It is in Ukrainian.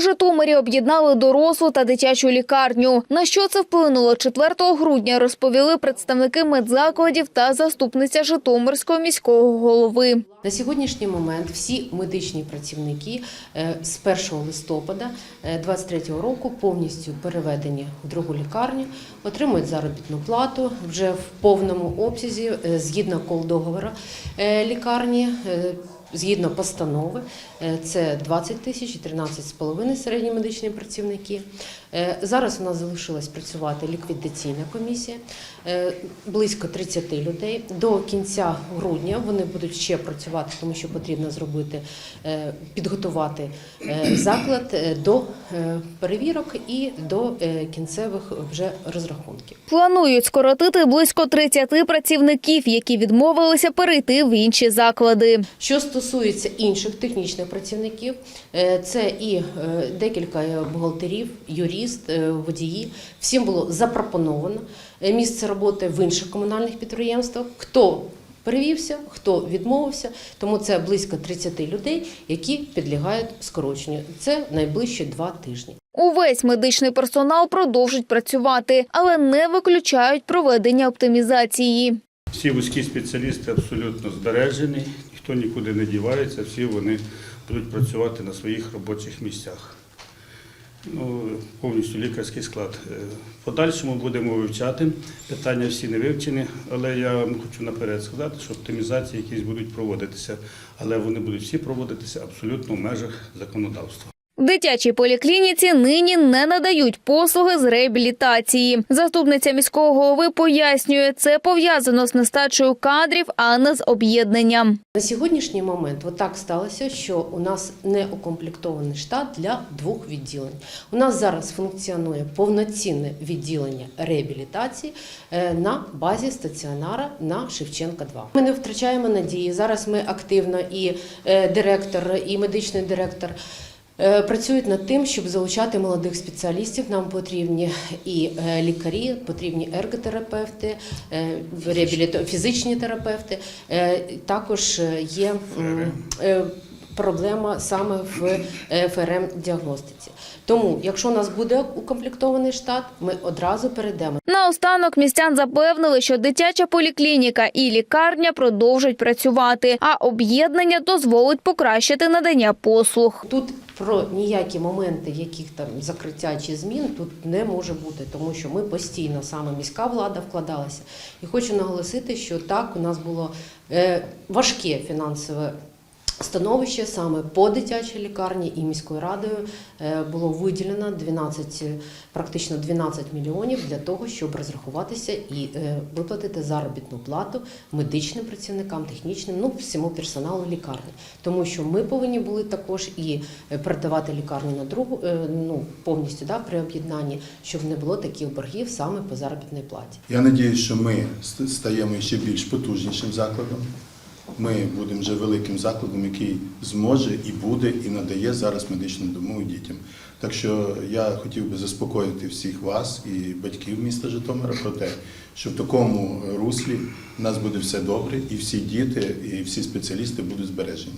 Житомирі об'єднали дорослу та дитячу лікарню. На що це вплинуло 4 грудня, розповіли представники медзакладів та заступниця Житомирського міського голови. На сьогоднішній момент всі медичні працівники е, з 1 листопада 2023 року повністю переведені в другу лікарню, отримують заробітну плату вже в повному обсязі е, згідно колдоговора е, лікарні. Згідно постанови, е, це 20 тисяч і 13,5 середні медичні працівники. Е, Зараз у нас залишилась працювати ліквідаційна комісія, е, близько 30 людей. До кінця грудня вони будуть ще працювати, тому що потрібно зробити, е, підготувати заклад до перевірок і до кінцевих вже розрахунків. Планують скоротити близько 30 працівників, які відмовилися перейти в інші заклади. Що стосується інших технічних працівників, це і декілька бухгалтерів, юрист, е, водії. Всім було запропоновано е, місце роботи в інших комунальних підприємствах. Хто перевівся, хто відмовився, тому це близько 30 людей, які підлягають скороченню. Це найближчі два тижні. Увесь медичний персонал продовжить працювати, але не виключають проведення оптимізації. Всі вузькі спеціалісти абсолютно збережені, ніхто нікуди не дівається, всі вони будуть працювати на своїх робочих місцях. Ну, повністю лікарський склад. Е, подальшому будемо вивчати. Питання всі не вивчені, але я вам хочу наперед сказати, що оптимізації якісь будуть проводитися, але вони будуть всі проводитися абсолютно в межах законодавства. Дитячій поліклініці нині не надають послуги з реабілітації. Заступниця міського голови пояснює, це пов'язано з нестачею кадрів, а не з об'єднанням. На сьогоднішній момент отак сталося, що у нас не укомплектований штат для двох відділень. У нас зараз функціонує повноцінне відділення реабілітації е, на базі стаціонара на Шевченка 2. Ми не втрачаємо надії. Зараз ми активно і е, директор, і медичний директор. Е, Працюють над тим, щоб залучати молодих спеціалістів. Нам потрібні і е, лікарі, потрібні ерготерапевти, е, фізичні терапевти. Також є проблема саме в ФРМ діагностиці. Тому, якщо у нас буде укомплектований штат, ми одразу перейдемо Наостанок містян запевнили, що дитяча поліклініка і лікарня продовжать працювати, а об'єднання дозволить покращити надання послуг. Тут про ніякі моменти, яких там закриття чи змін тут не може бути, тому що ми постійно саме міська влада вкладалася. І хочу наголосити, що так у нас було е, важке фінансове. Становище саме по дитячій лікарні і міською радою е, було виділено 12, е, практично 12 мільйонів для того, щоб розрахуватися і е, виплатити заробітну плату медичним працівникам, технічним, ну всьому персоналу лікарні. Тому що ми повинні були також і передавати лікарню на другу, ну повністю да, при об'єднанні, щоб не було таких боргів саме по заробітній платі. Я сподіваюся, що ми стаємо ще більш потужнішим закладом. Ми будемо вже великим закладом, який зможе і буде, і надає зараз медичну допомогу дітям. Так що я хотів би заспокоїти всіх вас і батьків міста Житомира про те, що в такому руслі в нас буде все добре, і всі діти, і всі спеціалісти будуть збережені.